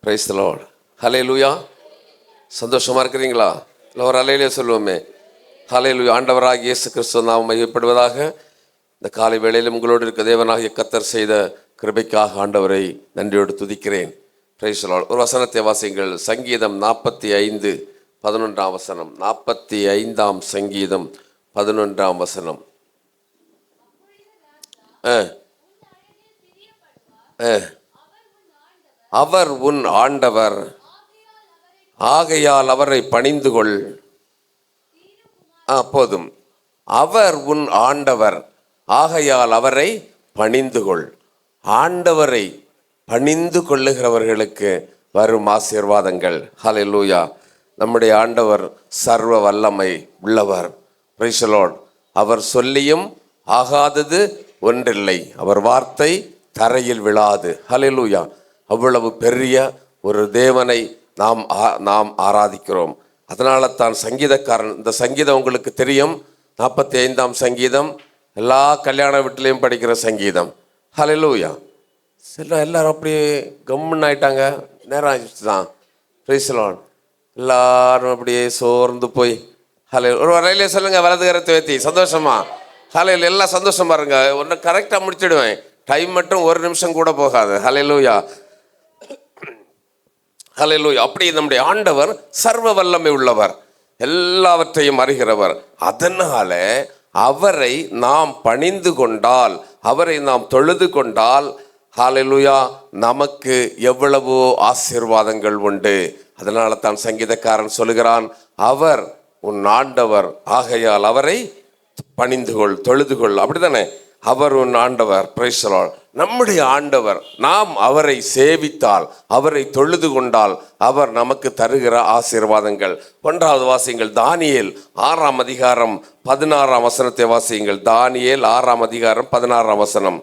Price the Lord ஹலே லூயா சந்தோஷமாக இருக்கிறீங்களா? இல்லை ஒரு அலையிலே சொல்லுவோமே. ஹலே லூயா ஆண்டவராக இயேசு கிறிஸ்துவ நாம் மையப்படுவதாக இந்த காலை வேளையிலும் உங்களோடு இருக்க தேவனாகிய கத்தர் செய்த கிருபைக்காக ஆண்டவரை நன்றியோடு துதிக்கிறேன். பிரைஸ் தலோட் ஒரு வசனத்தை வாசியுங்கள். சங்கீதம் நாற்பத்தி ஐந்து பதினொன்றாம் வசனம். நாற்பத்தி ஐந்தாம் சங்கீதம் பதினொன்றாம் வசனம். ஆ. ஆ. அவர் உன் ஆண்டவர். ஆகையால் அவரை பணிந்து கொள் ஆ போதும். அவர் உன் ஆண்டவர். ஆகையால் அவரை பணிந்து கொள் ஆண்டவரை பணிந்து கொள்ளுகிறவர்களுக்கு வரும் ஆசீர்வாதங்கள். ஹalleluya நம்முடைய ஆண்டவர் சர்வ வல்லமை உள்ளவர். பிரைசலோட் அவர் சொல்லியும் ஆகாதது ஒன்றில்லை. அவர் வார்த்தை தரையில் விழாது. ஹalleluya அவ்வளவு பெரிய ஒரு தேவனை நாம் ஆ- நாம் ஆராதிக்கிறோம். அதனால தான் சங்கீதக்காரன் இந்த சங்கீதம் உங்களுக்கு தெரியும். நாற்பத்தி ஐந்தாம் சங்கீதம் எல்லா கல்யாண வீட்டிலையும் படிக்கிற சங்கீதம். ஹலலூயா சில எல்லாரும் அப்படியே கம்முன்னு ஆயிட்டாங்க. நேரம் ஆயிடுச்சு தான். பிரைசலான் எல்லாரும் அப்படியே சோர்ந்து போய் ஹலே ஒரு வரையிலே சொல்லுங்க வலது கரத்தை ஏற்றி சந்தோஷமா? ஹலையில் எல்லாம் சந்தோஷமா இருங்க. ஒன்று கரெக்டாக முடிச்சிடுவேன். டைம் மட்டும் ஒரு நிமிஷம் கூட போகாது. Hallelujah hallelujah. அப்படி நம்முடைய ஆண்டவர் சர்வ வல்லமை உள்ளவர். எல்லாவற்றையும் அறிகிறவர். அதனால அவரை நாம் பணிந்து கொண்டால் அவரை நாம் தொழுது கொண்டால் ஹாலலுயா நமக்கு எவ்வளவோ ஆசீர்வாதங்கள் உண்டு. அதனால தான் சங்கீதக்காரன் சொல்லுகிறான் அவர் உன் ஆண்டவர் ஆகையால் அவரை பணிந்து கொள் தொழுது கொள். அப்படிதானே அவர் உன் ஆண்டவர் பிரைசலால் நம்முடைய ஆண்டவர் நாம் அவரை சேவித்தால் அவரை தொழுது கொண்டால் அவர் நமக்கு தருகிற ஆசீர்வாதங்கள். ஒன்றாவது வாசியுங்கள் தானியேல் ஆறாம் அதிகாரம் பதினாறாம் வசனத்தை வாசியுங்கள். தானியேல் ஆறாம் அதிகாரம் பதினாறாம் வசனம்.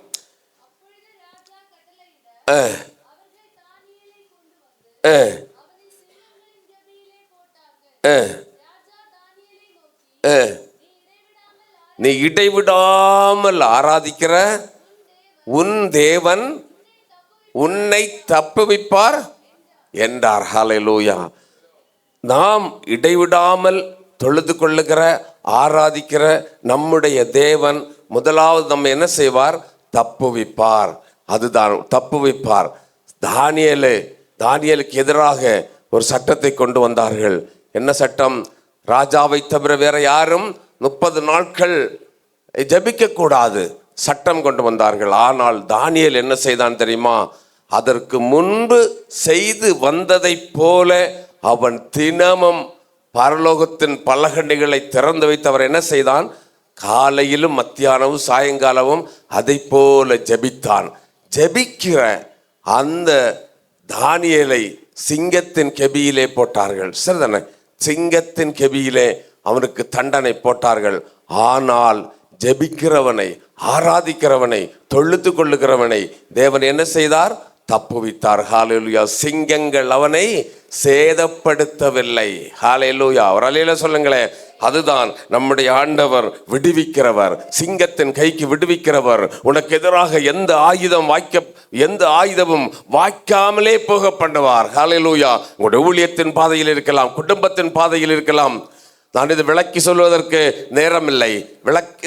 நீ இடைவிடாமல் ஆராதிக்கிற உன் தேவன் உன்னை தப்புவிப்பார் என்றார். ஹalleluya. நாம் இடைவிடாமல் தொழுது கொள்ளுகிற ஆராதிக்கிற நம்முடைய தேவன் முதலாவது நம்ம என்ன செய்வார்? தப்புவிப்பார். அதுதான் தப்புவிப்பார். தானியலு தானியலுக்கு எதிராக ஒரு சட்டத்தை கொண்டு வந்தார்கள். என்ன சட்டம்? ராஜாவை தவிர வேற யாரும் முப்பது நாட்கள் ஜபிக்கக்கூடாது. சட்டம் கொண்டு வந்தார்கள். ஆனால் தானியல் என்ன செய்தான் தெரியுமா? அதற்கு முன்பு செய்து வந்ததைப் போல அவன் தினமும் பரலோகத்தின் பலகண்டிகளை திறந்து வைத்தவர் என்ன செய்தான்? காலையிலும் மத்தியானமும் சாயங்காலமும் அதை போல ஜெபித்தான். ஜெபிக்கிற அந்த தானியலை சிங்கத்தின் கெபியிலே போட்டார்கள். சரிதானே சிங்கத்தின் கெபியிலே அவனுக்கு தண்டனை போட்டார்கள். ஆனால் ஜெபிக்கிறவனை ஆராதிக்கிறவனை தொழுத்து கொள்ளுகிறவனை தேவன் என்ன செய்தார்? தப்புவித்தார். ஹாலேலுயா சிங்கங்கள் அவனை சேதப்படுத்தவில்லை. ஹாலேலுயா அவர் அலையில சொல்லுங்களேன். அதுதான் நம்முடைய ஆண்டவர் விடுவிக்கிறவர். சிங்கத்தின் கைக்கு விடுவிக்கிறவர். உனக்கு எதிராக எந்த ஆயுதம் வாய்க்க எந்த ஆயுதமும் வாய்க்காமலே போக பண்ணுவார். ஹாலேலூயா உங்களுடைய ஊழியத்தின் பாதையில் இருக்கலாம் குடும்பத்தின் பாதையில் இருக்கலாம். நான் இது விளக்கி சொல்வதற்கு நேரம் இல்லை விளக்க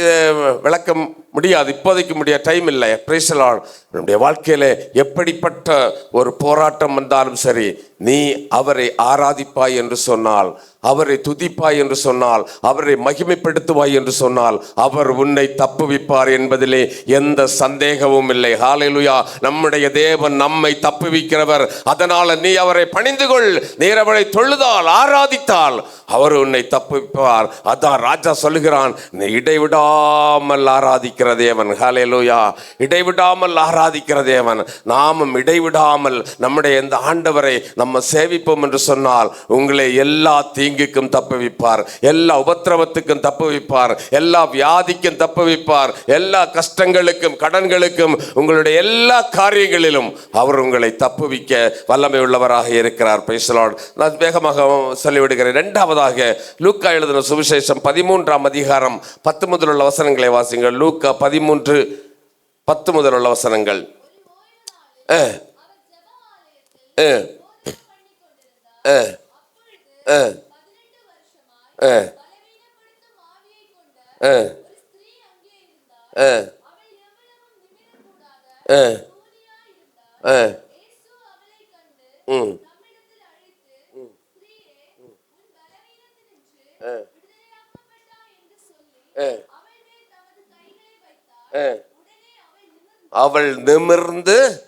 விளக்க முடியாது. இப்போதைக்கு முடிய டைம் இல்லை. பிரேசலால் நம்முடைய வாழ்க்கையில் எப்படிப்பட்ட ஒரு போராட்டம் வந்தாலும் சரி நீ அவரை ஆராதிப்பாய் என்று சொன்னால் அவரை துதிப்பாய் என்று சொன்னால் அவரை மகிமைப்படுத்துவாய் என்று சொன்னால் அவர் உன்னை தப்புவிப்பார் என்பதிலே எந்த சந்தேகமும் இல்லை. ஹalleluya நம்முடைய தேவன் நம்மை தப்புவிக்கிறவர். அதனால நீ அவரை பணிந்து கொள் நீர் அவரை தொழுதால் ஆராதித்தால் அவர் உன்னை தப்புவிப்பார். அதான் ராஜா சொல்லுகிறான் நீ இடைவிடாமல் ஆராதிக்கிற தேவன். ஹாலேலுயா இடைவிடாமல் ஆராதிக்கிற தேவன். நாமும் இடைவிடாமல் நம்முடைய இந்த ஆண்டவரை நம்ம சேவிப்போம் என்று சொன்னால் உங்களை எல்லா தீங்குக்கும் தப்புவிப்பார் எல்லா உபத்திரவத்துக்கும் தப்புவிப்பார் எல்லா வியாதிக்கும் தப்புவிப்பார் எல்லா கஷ்டங்களுக்கும் கடன்களுக்கும் உங்களுடைய எல்லா காரியங்களிலும் அவர் உங்களை தப்புவிக்க வல்லமை உள்ளவராக இருக்கிறார். பேசலான் நான் வேகமாக சொல்லிவிடுகிறேன். இரண்டாவதாக லூக்கா எழுதின சுவிசேஷம் பதிமூன்றாம் அதிகாரம் பத்து முதல் உள்ள வசனங்களை வாசிங்கள். லூக்கா பதிமூன்று பத்து முதல் உள்ள வசனங்கள். அஹ். அஹ். ஆ, ஆ, ஆ, ஆ, ஆ, ஆ, ஆ, ம் ஆ. அவள் நிமிர்ந்து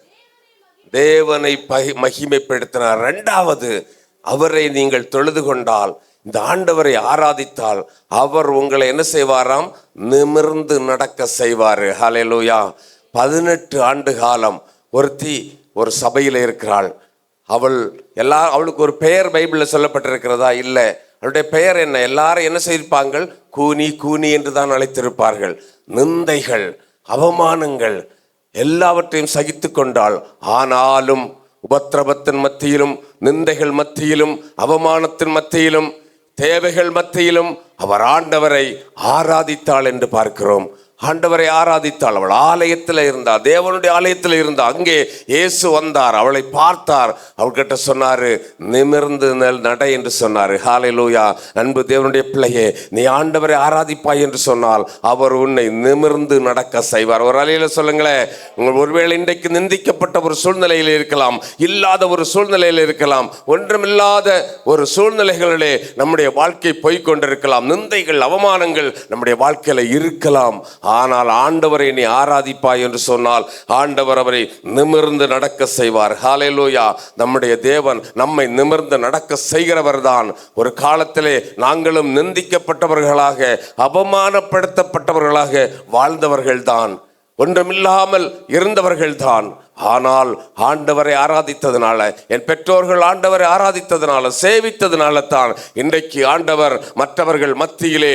தேவனை பகி- மகிமைப்படுத்தினார் இரண்டாவது அவரை நீங்கள் தொழுது கொண்டால் இந்த ஆண்டவரை ஆராதித்தால் அவர் உங்களை என்ன செய்வாராம்? நிமிர்ந்து நடக்க செய்வார். ஹலெலூயா பதினெட்டு ஆண்டு காலம் ஒருத்தி ஒரு சபையில் இருக்கிறாள். அவள் எல்லா அவளுக்கு ஒரு பெயர் பைபிளில் சொல்லப்பட்டிருக்கிறதா? இல்லை. அவளுடைய பெயர் என்ன? எல்லாரும் என்ன செய்திருப்பார்கள்? கூனி கூனி என்று தான் அழைத்திருப்பார்கள். நிந்தைகள் அவமானங்கள் எல்லாவற்றையும் சகித்து கொண்டாள். ஆனாலும் உபத்திரவத்தின் மத்தியிலும் நிந்தைகள் மத்தியிலும் அவமானத்தின் மத்தியிலும் தேவைகள் மத்தியிலும் அவர் ஆண்டவரை ஆராதித்தாள் என்று பார்க்கிறோம். ஆண்டவரை ஆராதித்தாள். அவள் ஆலயத்தில் இருந்தா தேவனுடைய ஆலயத்தில் இருந்தா அங்கே இயேசு வந்தார். அவளை பார்த்தார். அவள்கிட்ட சொன்னாரு நிமிர்ந்து நல் நட என்று சொன்னாரு. லூயா அன்பு தேவனுடைய பிள்ளையே நீ ஆண்டவரை ஆராதிப்பாய் என்று சொன்னால் அவர் உன்னை நிமிர்ந்து நடக்க செய்வார். ஒரு அலையில சொல்லுங்களேன். உங்கள் ஒருவேளை இன்றைக்கு நிந்திக்கப்பட்ட ஒரு சூழ்நிலையில் இருக்கலாம். இல்லாத ஒரு சூழ்நிலையில் இருக்கலாம். ஒன்றுமில்லாத ஒரு சூழ்நிலைகளிலே நம்முடைய வாழ்க்கை போய்கொண்டிருக்கலாம் நிந்தைகள் அவமானங்கள் நம்முடைய வாழ்க்கையில இருக்கலாம். ஆனால் ஆண்டவரை நீ ஆராதிப்பாய் என்று சொன்னால் ஆண்டவர் அவரை நிமிர்ந்து நடக்க செய்வார். ஹாலேலூயா நம்முடைய தேவன் நம்மை நிமிர்ந்து நடக்க செய்கிறவர் தான் ஒரு காலத்திலே நாங்களும் நிந்திக்கப்பட்டவர்களாக அவமானப்படுத்தப்பட்டவர்களாக வாழ்ந்தவர்கள்தான். ஒன்றுமில்லாமல் இருந்தவர்கள்தான். ஆனால் ஆண்டவரை ஆராதித்ததுனால என் பெற்றோர்கள் ஆண்டவரை ஆராதித்ததுனால சேவித்ததுனால தான் இன்றைக்கு ஆண்டவர் மற்றவர்கள் மத்தியிலே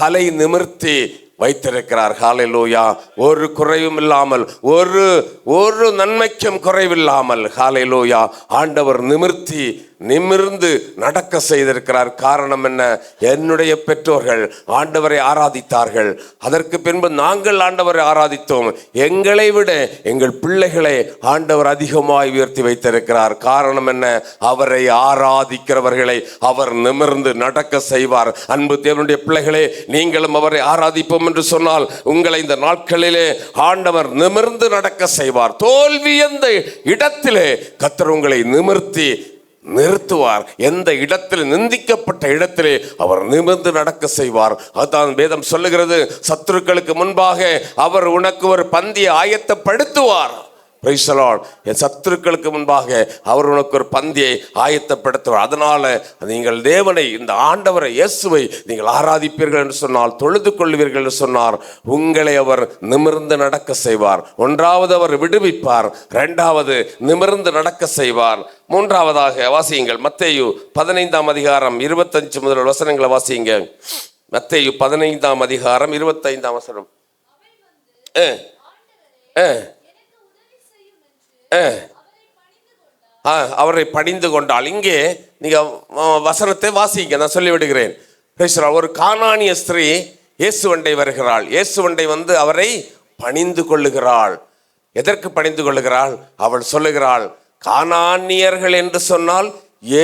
தலை நிமிர்த்தி வைத்திருக்கிறார். ஹாலைலூயா. ஒரு குறைவும் இல்லாமல் ஒரு ஒரு நன்மைக்கும் குறைவில்லாமல். ஹாலைலூயா. ஆண்டவர் நிமிர்த்தி நிமிர்ந்து நடக்க செய்திருக்கிறார். காரணம் என்ன? என்னுடைய பெற்றோர்கள் ஆண்டவரை ஆராதித்தார்கள். அதற்கு பின்பு நாங்கள் ஆண்டவரை ஆராதித்தோம். எங்களை விட எங்கள் பிள்ளைகளை ஆண்டவர் அதிகமாய் உயர்த்தி வைத்திருக்கிறார். காரணம் என்ன? அவரை ஆராதிக்கிறவர்களை அவர் நிமிர்ந்து நடக்க செய்வார். அன்பு தேவனுடைய பிள்ளைகளே நீங்களும் அவரை ஆராதிப்போம் என்று சொன்னால் உங்களை இந்த நாட்களிலே ஆண்டவர் நிமிர்ந்து நடக்க செய்வார். தோல்வி எந்த இடத்திலே கத்தர் உங்களை நிமிர்த்தி நிறுத்துவார். எந்த இடத்தில் நிந்திக்கப்பட்ட இடத்திலே அவர் நிமிர்ந்து நடக்க செய்வார். அதான் வேதம் சொல்லுகிறது. சத்துருக்களுக்கு முன்பாக அவர் உனக்கு ஒரு பந்தியை ஆயத்தப்படுத்துவார். Praise என் சத்துருக்களுக்கு முன்பாக அவர் உனக்கு ஒரு பந்தியை ஆயத்தப்படுத்துவார். அதனால நீங்கள் தேவனை இந்த ஆண்டவரை இயேசுவை நீங்கள் ஆராதிப்பீர்கள் என்று சொன்னால் தொழுது கொள்வீர்கள் என்று சொன்னார். உங்களை அவர் நிமிர்ந்து நடக்க செய்வார். ஒன்றாவது அவர் விடுவிப்பார். இரண்டாவது நிமிர்ந்து நடக்க செய்வார். மூன்றாவதாக வாசியுங்கள். மத்தேயு பதினைந்தாம் அதிகாரம் இருபத்தஞ்சு முதல் வசனங்களை வாசியுங்க மத்தேயு பதினைந்தாம் அதிகாரம் இருபத்தைந்தாம் வசனம். ஆ, ஆ, ஆ. அவரை பணிந்து கொண்டால். இங்கே நீங்க வசனத்தை வாசிங்க நான் சொல்லிவிடுகிறேன். ஒரு காணானிய ஸ்திரீ இயேசுவண்டை வருகிறாள். இயேசு வண்டை வந்து அவரை பணிந்து கொள்ளுகிறாள். எதற்கு பணிந்து கொள்ளுகிறாள்? அவள் சொல்லுகிறாள் கானானியர்கள் என்று சொன்னால்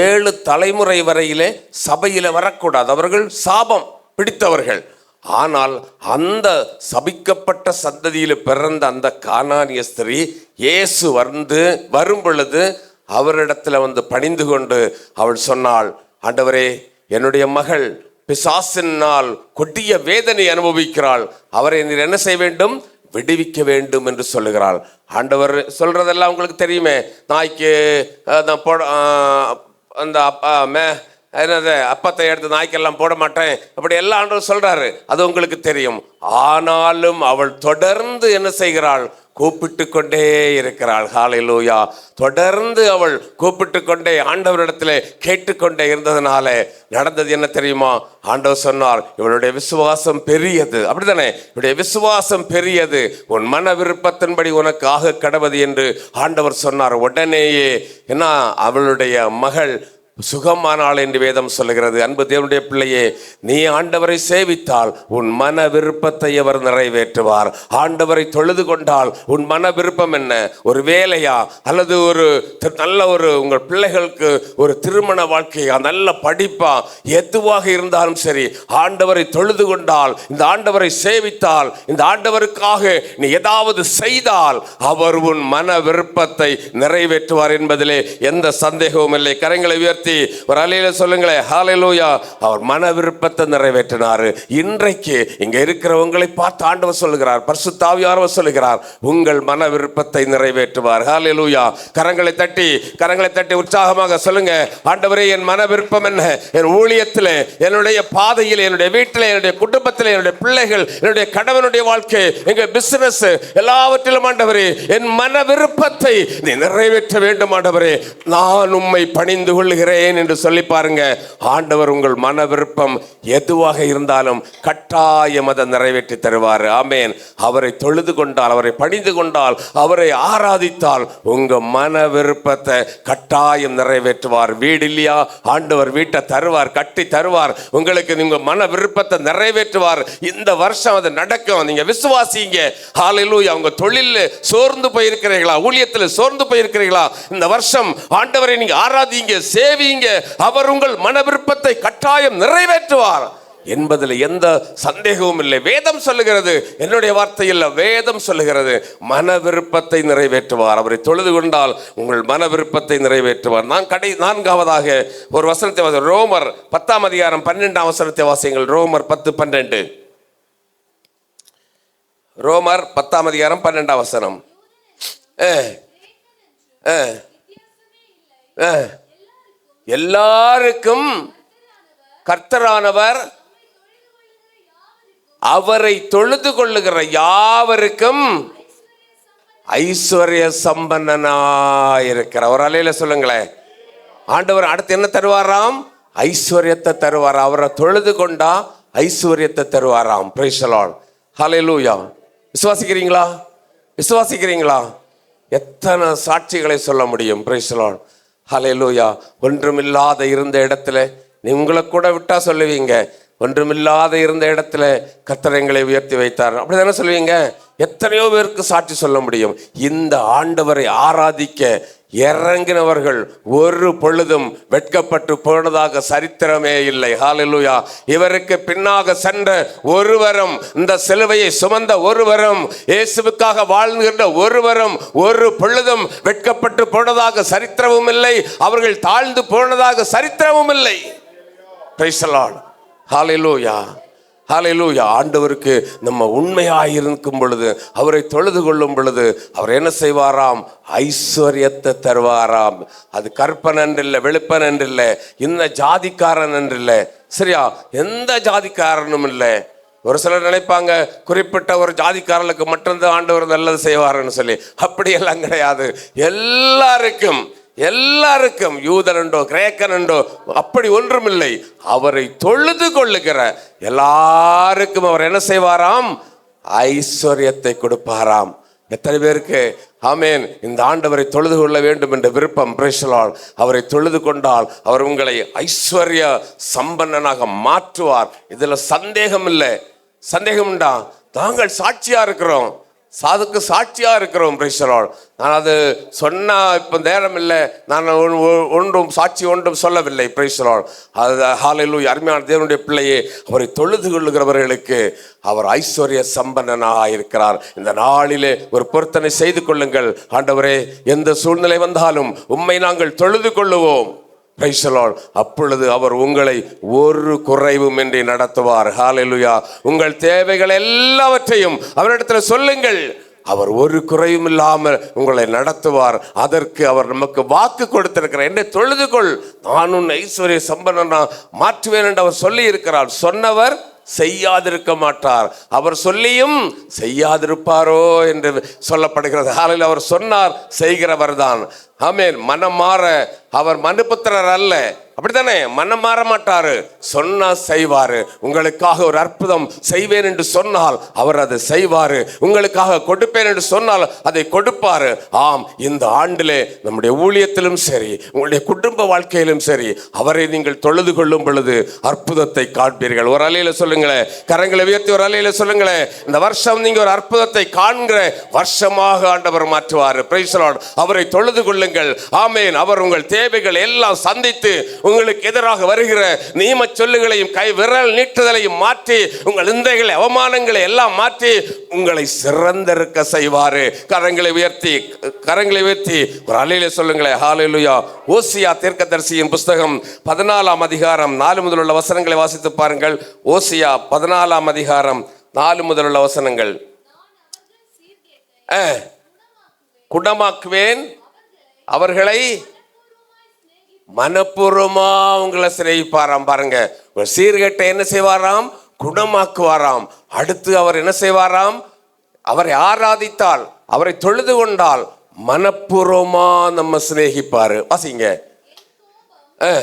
ஏழு தலைமுறை வரையிலே சபையில் வரக்கூடாது. அவர்கள் சாபம் பிடித்தவர்கள். ஆனால் அந்த சபிக்கப்பட்ட சந்ததியில் பிறந்த அந்த கானானிய ஸ்திரீ இயேசு வந்து வரும் பொழுது அவரிடத்துல வந்து பணிந்து கொண்டு அவள் சொன்னாள் ஆண்டவரே என்னுடைய மகள் பிசாசினால் கொடிய வேதனை அனுபவிக்கிறாள். அவரை நீர் என்ன செய்ய வேண்டும்? விடுவிக்க வேண்டும் என்று சொல்லுகிறாள். ஆண்டவர் சொல்கிறதெல்லாம் உங்களுக்கு தெரியுமே. நாய்க்கு நான் போட அந்த அப்பா மே என்னது அப்பத்தை எடுத்து நாய்க்கெல்லாம் போட மாட்டேன். அப்படி எல்லா ஆண்டவர் சொல்கிறாரு அது உங்களுக்கு தெரியும். ஆனாலும் அவள் தொடர்ந்து என்ன செய்கிறாள்? கூப்பிட்டு கொண்டே இருக்கிறாள். ஹalleluya. தொடர்ந்து அவள் கூப்பிட்டு கொண்டே ஆண்டவரிடத்தில் கேட்டுக்கொண்டே இருந்ததுனால நடந்தது என்ன தெரியுமா? ஆண்டவர் சொன்னார் இவளுடைய விசுவாசம் பெரியது. அப்படிதானே இவளுடைய விசுவாசம் பெரியது. உன் மன விருப்பத்தின்படி உனக்கு ஆக கடவது என்று ஆண்டவர் சொன்னார். உடனேயே என்ன? அவளுடைய மகள் சுகமானாள் என்று வேதம் சொல்லுகிறது. அன்பு தேவனுடைய பிள்ளையே நீ ஆண்டவரை சேவித்தால் உன் மன விருப்பத்தை அவர் நிறைவேற்றுவார். ஆண்டவரை தொழுது கொண்டால் உன் மன விருப்பம் என்ன? ஒரு வேலையா? அல்லது ஒரு நல்ல ஒரு உங்கள் பிள்ளைகளுக்கு ஒரு திருமண வாழ்க்கையா? நல்ல படிப்பா? எதுவாக இருந்தாலும் சரி ஆண்டவரை தொழுது கொண்டால் இந்த ஆண்டவரை சேவித்தால் இந்த ஆண்டவருக்காக நீ ஏதாவது செய்தால் அவர் உன் மன விருப்பத்தை நிறைவேற்றுவார் என்பதிலே எந்த சந்தேகமும் இல்லை. கரங்களை உயர்த்தி ஒரு அலையில சொல்லுங்களேன் ஹalleluya. அவர் மன விருப்பத்தை நிறைவேற்றினார். இன்றைக்கு இங்க இருக்கிறவங்களை பார்த்து ஆண்டவர் சொல்லுகிறார் பர்சுத்தாவியாரவர் சொல்லுகிறார் உங்கள் மன விருப்பத்தை நிறைவேற்றுவார். ஹalleluya. கரங்களை தட்டி கரங்களை தட்டி உற்சாகமாக சொல்லுங்க ஆண்டவரே என் மன விருப்பம் என்ன? என் ஊழியத்தில் என்னுடைய பாதையில் என்னுடைய வீட்டில் என்னுடைய குடும்பத்தில் என்னுடைய பிள்ளைகள் என்னுடைய கணவனுடைய வாழ்க்கை எங்க பிசினஸ் எல்லாவற்றிலும் ஆண்டவரே என் மன விருப்பத்தை நீ நிறைவேற்ற வேண்டும் ஆண்டவரே. நான் உம்மை பணிந்து கொள்கிறேன் என்று சொல்லி பாருங்க. ஆண்டவர் உங்கள் மன விருப்பம் எதுவாக இருந்தாலும் கட்டாயம் அதை நிறைவேற்றி தருவார். ஆமேன். அவரை தொழுது கொண்டால் அவரை பணிந்து கொண்டால் அவரை ஆராதித்தால் உங்க மன விருப்பத்தை கட்டாயம் நிறைவேற்றுவார். வீடு இல்லையா? ஆண்டவர் வீட்டை தருவார் கட்டி தருவார். உங்களுக்கு உங்க மன விருப்பத்தை நிறைவேற்றுவார். இந்த வருஷம் அது நடக்கும். நீங்க விசுவாசிங்க. ஹalleluya. உங்க தொழிலில் சோர்ந்து போயிருக்கிறீர்களா? ஊழியத்தில் சோர்ந்து போயிருக்கிறீர்களா? இந்த வருஷம் ஆண்டவரை நீங்க ஆராதிங்க சேவிங்க அவர் உங்கள் மன விருப்பத்தை கட்டாயம் நிறைவேற்றுவார். என்பதில் எந்த சந்தேகமும் இல்லை. வேதம் சொல்லுகிறது. என்னுடைய வார்த்தை வேதம் சொல்லுகிறது. மன விருப்பத்தை நிறைவேற்றுவார். அவரை தொழுது கொண்டால் உங்கள் மன விருப்பத்தை நிறைவேற்றுவார். நான் கடை நான்காவதாக ஒரு வசனத்தை வாசி ரோமர் பத்தாம் அதிகாரம் பன்னெண்டாம் வசனத்தை வாசியுங்கள். ரோமர் பத்து பன்னெண்டு ரோமர் பத்தாம் அதிகாரம் பன்னெண்டாம் வசனம். ஏ ஏ ஏ. எல்லாருக்கும் கர்த்தரானவர் அவரை தொழுது கொள்ளுகிற யாவருக்கும் ஐஸ்வர்ய சம்பன்னனாயிருக்கிற ஒரு அலையில சொல்லுங்களேன். ஆண்டவர் அடுத்து என்ன தருவாராம்? ஐஸ்வர்யத்தை தருவார்? அவரை தொழுது கொண்டா ஐஸ்வர்யத்தை தருவாராம். பிரைசலால் லூயா விசுவாசிக்கிறீங்களா? விசுவாசிக்கிறீங்களா? எத்தனை சாட்சிகளை சொல்ல முடியும்? பிரைசலால் ஹalleluya. ஒன்றுமில்லாத இருந்த இடத்துல நீ உங்களை கூட விட்டா சொல்லுவீங்க. ஒன்றுமில்லாத இருந்த இடத்துல கர்த்தர் எங்களை உயர்த்தி வைத்தார். அப்படி தானே சொல்லுவீங்க? எத்தனையோ பேருக்கு சாட்சி சொல்ல முடியும். இந்த ஆண்டவரை ஆராதிக்க இறங்கினவர்கள் ஒரு பொழுதும் வெட்கப்பட்டு போனதாக சரித்திரமே இல்லை. ஹாலலுயா இவருக்கு பின்னாக சென்ற ஒருவரும் இந்த சிலுவையை சுமந்த ஒருவரும் இயேசுவுக்காக வாழ்கின்ற ஒருவரும் ஒரு பொழுதும் வெட்கப்பட்டு போனதாக சரித்திரமும் இல்லை. அவர்கள் தாழ்ந்து போனதாக சரித்திரமும் இல்லை. பேசலான் the Lord. ஆண்டவருக்கு நம்ம உண்மையாக இருக்கும் பொழுது அவரை தொழுது கொள்ளும் பொழுது அவர் என்ன செய்வாராம்? ஐஸ்வர்யத்தை தருவாராம். அது கற்பன் என்றில்லை வெளுப்பன் என்றில்லை இந்த ஜாதிக்காரன் என்றில்லை. சரியா? எந்த ஜாதிக்காரனும் இல்லை. ஒரு சிலர் நினைப்பாங்க குறிப்பிட்ட ஒரு ஜாதிக்காரர்களுக்கு மட்டும்தான் ஆண்டவர் நல்லது செய்வாருன்னு சொல்லி. அப்படியெல்லாம் கிடையாது. எல்லாருக்கும் எல்லாருக்கும் யூதனுண்டோ கிரேக்கனுண்டோ அப்படி ஒன்றுமில்லை. அவரை தொழுது கொள்ளுகிற எல்லாருக்கும் அவர் என்ன செய்வாராம்? ஐஸ்வர்யத்தை கொடுப்பாராம். எத்தனை பேருக்கு? ஆமேன். இந்த ஆண்டவரை தொழுது கொள்ள வேண்டும் என்ற விருப்பம் பிரேசலால். அவரை தொழுது கொண்டால் அவர் உங்களை ஐஸ்வர்ய சம்பன்னனாக மாற்றுவார். இதில் சந்தேகம் இல்லை சந்தேகம் உண்டா நாங்கள் சாட்சியாக இருக்கிறோம். சாதுக்கு சாட்சியாக இருக்கிறோம் பிரைசலால் நான் அது சொன்னால் இப்போ நேரம் இல்லை நான் ஒ- ஒன்றும் சாட்சி ஒன்றும் சொல்லவில்லை பிரைசலால் அது ஹாலையில் அருமையான தேவனுடைய பிள்ளையே அவரை தொழுது கொள்ளுகிறவர்களுக்கு அவர் ஐஸ்வர்ய சம்பன்னனாக இருக்கிறார். இந்த நாளிலே ஒரு பொருத்தனை செய்து கொள்ளுங்கள். ஆண்டவரே எந்த சூழ்நிலை வந்தாலும் உம்மை நாங்கள் தொழுது கொள்ளுவோம். Praise அப்பொழுது அவர் உங்களை ஒரு குறைவும் இன்றி நடத்துவார். ஹாலெலுயா உங்கள் தேவைகள் எல்லாவற்றையும் அவரிடத்தில் சொல்லுங்கள். அவர் ஒரு குறையும் இல்லாமல் உங்களை நடத்துவார். அதற்கு அவர் நமக்கு வாக்கு கொடுத்திருக்கிறார். என்னை தொழுது கொள் நான் உன் ஐஸ்வர்ய சம்பந்தனா மாற்றுவேன் என்று அவர் சொல்லி இருக்கிறார் சொன்னவர் செய்யாதிருக்க மாட்டார். அவர் சொல்லியும் செய்யாதிருப்பாரோ என்று சொல்லப்படுகிறது. காலையில் அவர் சொன்னார் செய்கிறவர் தான் ஆமேன் மனம் மாற அவர் மனுபுத்திரர் அல்ல. அப்படித்தானே? மனம் மாற மாட்டாரு சொன்னா செய்வாரு. உங்களுக்காக ஒரு அற்புதம் செய்வேன் என்று சொன்னால் அவர் அதை செய்வாரு. உங்களுக்காக கொடுப்பேன் என்று சொன்னால் அதை கொடுப்பாரு. ஆம் இந்த ஆண்டிலே நம்முடைய ஊழியத்திலும் சரி உங்களுடைய குடும்ப வாழ்க்கையிலும் சரி அவரை நீங்கள் தொழுது கொள்ளும் பொழுது அற்புதத்தை காண்பீர்கள். ஒரு அலையில சொல்லுங்களேன். கரங்களை உயர்த்தி ஒரு அலையில சொல்லுங்களேன். இந்த வருஷம் நீங்க ஒரு அற்புதத்தை காண்கிற வருஷமாக ஆண்டவர் மாற்றுவார். Praise அவரை தொழுது கொள்ளுங்கள். ஆமேன். அவர் உங்கள் தேவைகள் எல்லாம் சந்தித்து உங்களுக்கு எதிராக வருகிற நியம சொல்லுகளையும் கை விரல் நீட்டுதலையும் மாற்றி உங்கள் நிந்தைகளை அவமானங்களை எல்லாம் மாற்றி உங்களை சிறந்திருக்க செய்வாரு. கரங்களை உயர்த்தி கரங்களை உயர்த்தி ஒரு அலையில சொல்லுங்களேன் ஹalleluya. ஓசியா தீர்க்கதரிசியின் புஸ்தகம் பதினாலாம் அதிகாரம் நாலு முதல் உள்ள வசனங்களை வாசித்து பாருங்கள். ஓசியா பதினாலாம் அதிகாரம் நாலு முதல் உள்ள வசனங்கள். ஆ, குணமாக்குவேன் அவர்களை மனப்பூர்வமா உங்களை சிநேகிப்பாராம். பாருங்க ஒரு சீர்கெட்ட என்ன செய்வாராம்? குணமாக்குவாராம். அடுத்து அவர் என்ன செய்வாராம்? அவரை ஆராதித்தால் அவரை தொழுது கொண்டால் மனப்பூர்வமா நம்ம சிநேகிப்பாரு. வாசிங்க. ஆ.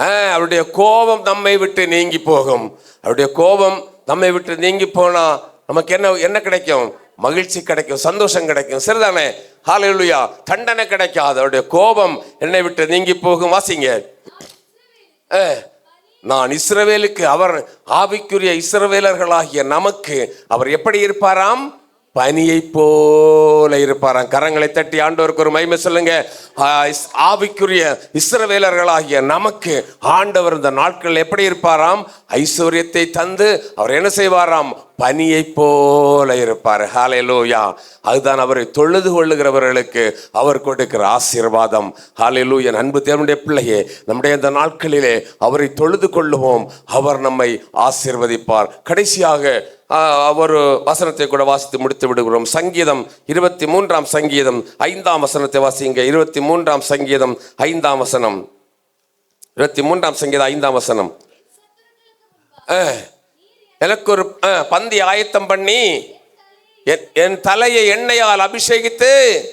ஆ, அவருடைய கோபம் நம்மை விட்டு நீங்கி போகும். அவருடைய கோபம் நம்மை விட்டு நீங்கி போனா நமக்கு என்ன என்ன கிடைக்கும்? மகிழ்ச்சி கிடைக்கும் சந்தோஷம் கிடைக்கும். சரிதானே? ஹalleluya. தண்டனை கிடைக்கும் அவருடைய கோபம் என்னை விட்டு நீங்கி போகும். வாசிங்க. ஆ, நான் இஸ்ரவேலுக்கு அவர் ஆவிக்குரிய இஸ்ரவேலர்களாகிய நமக்கு அவர் எப்படி இருப்பாராம்? பனியை போல இருப்பாராம். கரங்களை தட்டி ஆண்டவருக்கு ஒரு மைமை சொல்லுங்க. ஆவிக்குரிய இஸ்ரவேலர்களாகிய நமக்கு ஆண்டவர் இந்த நாட்கள் எப்படி இருப்பாராம்? ஐஸ்வர்யத்தை தந்து அவர் என்ன செய்வாராம்? பனியை போல இருப்பார். ஹalleluya அதுதான் அவரை தொழுது கொள்ளுகிறவர்களுக்கு அவர் கொடுக்கிற ஆசீர்வாதம். ஹalleluya அன்பு தேவனுடைய பிள்ளையே நம்முடைய இந்த நாட்களிலே அவரை தொழுது கொள்ளுவோம். அவர் நம்மை ஆசீர்வதிப்பார். கடைசியாக அவர் ஒரு வசனத்தை கூட வாசித்து முடித்து விடுகிறோம். சங்கீதம் இருபத்தி மூன்றாம் சங்கீதம் ஐந்தாம் வசனத்தை வாசிங்க. இருபத்தி மூன்றாம் சங்கீதம் ஐந்தாம் வசனம். இருபத்தி மூன்றாம் சங்கீதம் ஐந்தாம் வசனம். ஆ, எனக்கு ஒரு ஆ, பந்தி ஆயத்தம் பண்ணி என்- என் தலையை எண்ணெயால் அபிஷேகித்து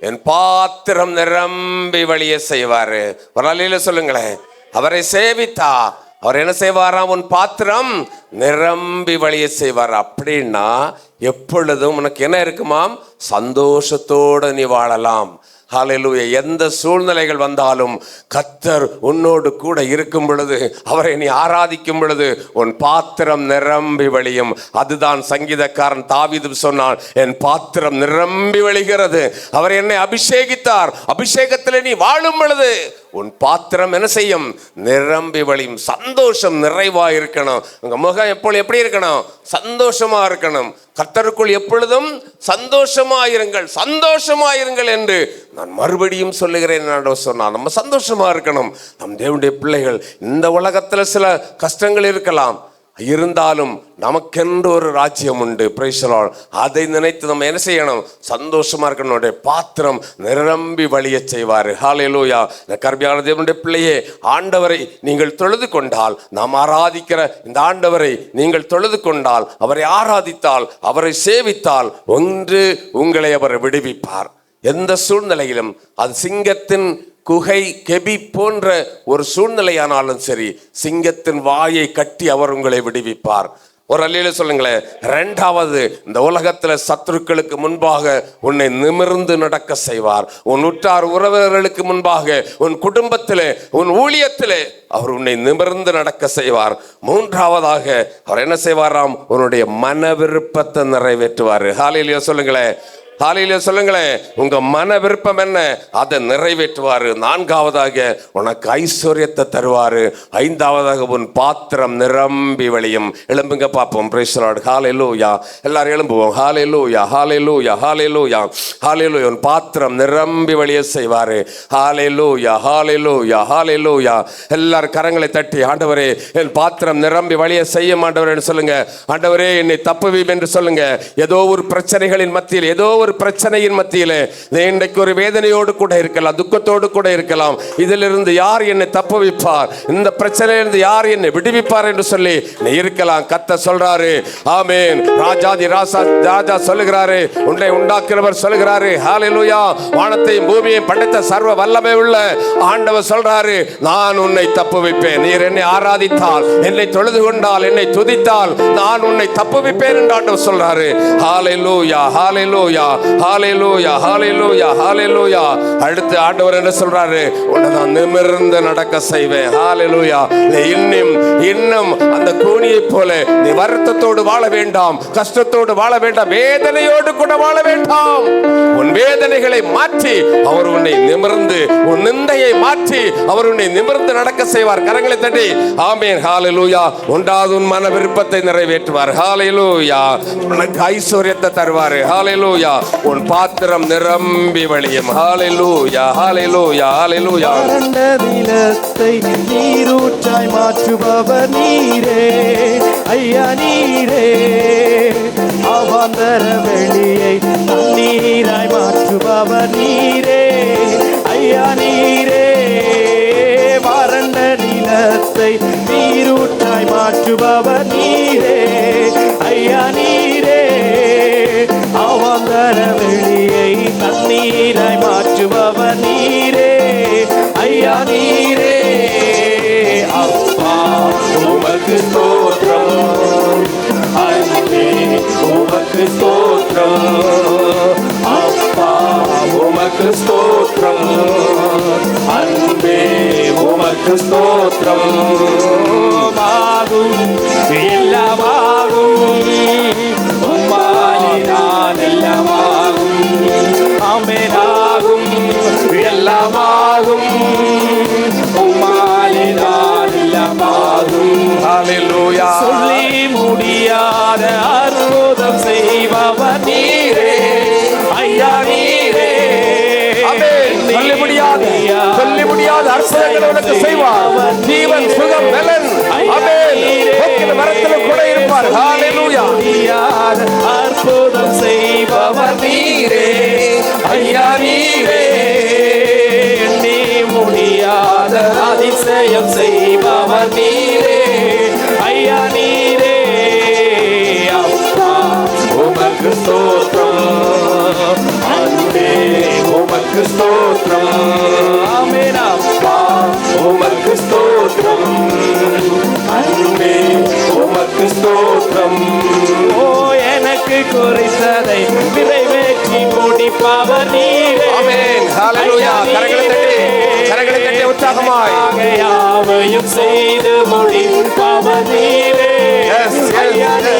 என் பாத்திரம் நிரம்பி வழிய செய்வார். ஒரு சொல்லுங்களேன். அவரை சேவித்தா அவர் என்ன செய்வாராம் உன் பாத்திரம் நிரம்பி வழிய செய்வார். அப்படின்னா எப்பொழுதும் உனக்கு என்ன இருக்குமாம்? சந்தோஷத்தோடு நீ வாழலாம். ஹalleluya. எந்த சூழ்நிலைகள் வந்தாலும் கத்தர் உன்னோடு கூட இருக்கும் பொழுது அவரை நீ ஆராதிக்கும் பொழுது உன் பாத்திரம் நிரம்பி வழியும். அதுதான் சங்கீதக்காரன் தாவிது சொன்னான் என் பாத்திரம் நிரம்பி வழிகிறது. அவர் என்னை அபிஷேகித்தார். அபிஷேகத்தில் நீ வாழும் பொழுது உன் பாத்திரம் என்ன செய்யும்? நிரம்பி வழியும். சந்தோஷம் நிறைவாக இருக்கணும் உங்கள் முகம் எப்பொழுது எப்படி இருக்கணும்? சந்தோஷமாக இருக்கணும். கர்த்தருக்குள் எப்பொழுதும் சந்தோஷமாயிருங்கள். சந்தோஷமாயிருங்கள் என்று நான் மறுபடியும் சொல்லுகிறேன். சொன்னால் நம்ம சந்தோஷமாக இருக்கணும். நம் தேவனுடைய பிள்ளைகள் இந்த உலகத்தில் சில கஷ்டங்கள் இருக்கலாம். இருந்தாலும் நமக்கென்று ஒரு ராஜ்யம் உண்டு. பிரைசலால் அதை நினைத்து நம்ம என்ன செய்யணும்? சந்தோஷமாக இருக்கணும். பாத்திரம் நிரம்பி வழிய செய்வார். ஹalleluya இந்த கர்பியான தேவனுடைய பிள்ளையே ஆண்டவரை நீங்கள் தொழுது கொண்டால் நாம் ஆராதிக்கிற இந்த ஆண்டவரை நீங்கள் தொழுது கொண்டால் அவரை ஆராதித்தால் அவரை சேவித்தால் ஒன்று உங்களை அவர் விடுவிப்பார். எந்த சூழ்நிலையிலும் அது சிங்கத்தின் குகை கெபி போன்ற ஒரு சூழ்நிலையானாலும் சரி சிங்கத்தின் வாயை கட்டி அவர் உங்களை விடுவிப்பார். ஒரு அல்லையில சொல்லுங்களேன் ரெண்டாவது இந்த உலகத்தில் சத்துருக்களுக்கு முன்பாக உன்னை நிமிர்ந்து நடக்க செய்வார். உன் உற்றார் உறவினர்களுக்கு முன்பாக உன் குடும்பத்தில் உன் ஊழியத்தில் அவர் உன்னை நிமிர்ந்து நடக்க செய்வார். மூன்றாவதாக அவர் என்ன செய்வாராம்? உன்னுடைய மன விருப்பத்தை நிறைவேற்றுவார். ஹாலையிலேயே சொல்லுங்களேன் காலையில சொல்லுங்களேன் உங்க மன விருப்பம் என்ன? அதை நிறைவேற்றுவார். நான்காவதாக உனக்கு ஐஸ்வர்யத்தை தருவார். ஐந்தாவதாக உன் பாத்திரம் நிரம்பி வழியும். எழும்புங்க பார்ப்போம். பிரேசலாடு ஹாலேலூயா எல்லாரும் எழும்புவோம். ஹாலே லூயா ஹாலே லூயா உன் பாத்திரம் நிரம்பி வழிய செய்வாரு. ஹாலேலூயா ஹாலே லூயா எல்லாரும் கரங்களை தட்டி ஆண்டவரே என் பாத்திரம் நிரம்பி வழிய செய்ய மாட்டவரேன்னு சொல்லுங்க. ஆண்டவரே என்னை தப்புவீம் என்று சொல்லுங்க. ஏதோ ஒரு பிரச்சனைகளின் மத்தியில் ஏதோ ஒரு ஒரு பிரச்சனையின் மத்தியில் இன்றைக்கு ஒரு வேதனையோடு கூட இருக்கலாம் துக்கத்தோடு கூட இருக்கலாம். இதிலிருந்து யார் என்னை தப்புவிப்பார் இந்த பிரச்சனையிலிருந்து யார் என்னை விடுவிப்பார் என்று சொல்லி நீ இருக்கலாம். கத்த சொல்றாரு ஆமேன். ராஜாதி ராசா ராஜா சொல்லுகிறாரு உன்னை உண்டாக்குறவர் சொல்லுகிறாரு ஹalleluya. வானத்தையும் பூமியையும் படைத்த சர்வ வல்லமை உள்ள ஆண்டவர் சொல்றாரு நான் உன்னை தப்பு வைப்பேன். நீர் என்னை ஆராதித்தால் என்னை தொழுது கொண்டால் என்னை துதித்தால் நான் உன்னை தப்புவிப்பேன் என்று ஆண்டவர் சொல்றாரு. Hallelujah hallelujah. Hallelujah hallelujah hallelujah அடுத்து ஆண்டவர் என்ன சொல்றாரு? உன்னை நான் நிமிர்ந்து நடக்க செய்வேன். ஹாலேலூயா இன்னும் இன்னும் அந்த கூனியைப் போல நீ வருத்தத்தோடு வாழ வேண்டாம் கஷ்டத்தோடு வாழ வேண்டாம் வேதனையோடு கூட வாழ வேண்டாம். உன் வேதனைகளை மாற்றி அவர் உன்னை நிமிர்ந்து உன் நிந்தையை மாற்றி அவர் உன்னை நிமிர்ந்து நடக்க செய்வார். கரங்களை தட்டி ஆமேன் ஹாலலூயா உண்டாவது உன் மன விருப்பத்தை நிறைவேற்றுவார். ஹாலலூயா உனக்கு ஐஸ்வர்யத்தை தருவார். ஹாலலூயா உன் பாத்திரம் நிரம்பி வழியும். ஹாலலூயா ஹாலலூயா ஹாலலூயா நிலத்தை நீரூற்றாய் மாற்றுபவர் நீரே. ஐயா நீரே. அவாந்தர வெளியை நீராய் மாற்றுபவர் நீரே. ஐயா நீரே வறண்ட நிலத்தை நீரூற்றாய் மாற்றுபவர் நீரே. ஐயா நீரே. அவாந்தர வெளியை தண்ணீராய் மாற்றுபவர் நீரே. ஐயா நீரே. அப்பா உமக்கு தோற்றம் அன்பே உமக்கு தோற்றம் அப்பா உமக்கு ஸ்தோத்திரம். அன்பே உமக்கு ஸ்தோத்திரம் ஆகும் எல்லாமாகும் உம்மாலிதான் எல்லாமாகும் அமேனாகும் எல்லாமாகும் உம்மாலிதான் எல்லாமாகும் ஹalleluya சொல்லி முடியாத அற்புதம் சொல்லி முடியாது. சொல்லி முடியாத. அற்புதங்களை உனக்கு செய்வார். ஜீவன் சுகம் நலன். ஆமென். மரத்தில் கூட இருப்பார். அற்புதம் செய்பவர் நீரே. ஐயா நீரே. நீ முடியாத அதிசயம் செய்பவர் நீரே. ஐயா நீரே. அப்பா உமக்கு ஸ்தோத்திரம். உமக்கு ஸ்தோத்திரம். ஆமென் அப்பா உமக்கு ஸ்தோத்திரம். அன்பே உமக்கு ஸ்தோத்திரம். ஓ எனக்கு குறித்ததை நிறைவேற்றி முடிப்பவர் நீரே. ஆமென். ஹalleluya. கரங்களை தட்டி கரங்களை தட்டி உற்சாகமாய். யாவையும் செய்து முடிப்பவர் நீரே. Yes, yes,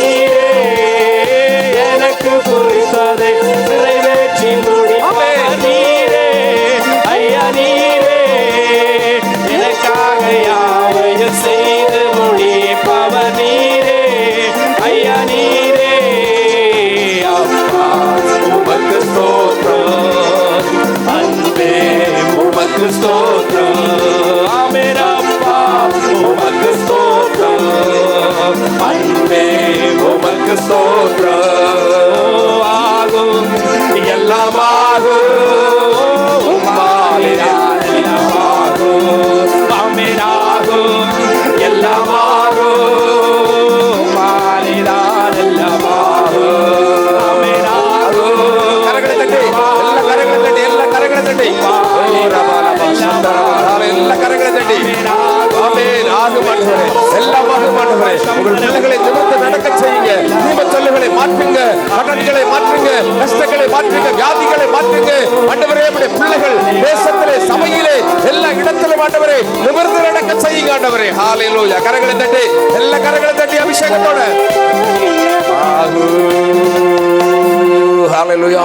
கரங்களை தட்டி எல்லா கரங்களை தட்டி. எல்லா மாற்றுங்க வியாதிகளை மாற்றுங்க. ஆண்டவரே நம்முடைய பிள்ளைகள் தேசத்திலே சபையிலே எல்லா இடத்திலும் ஆண்டவரே நிமிர்ந்து நடக்க செய்யுங்க ஆண்டவரே. ஹalleluya. கரங்களை தட்டி எல்லா கரங்களை தட்டி அபிஷேகத்தோட ஆகு. ஹalleluya.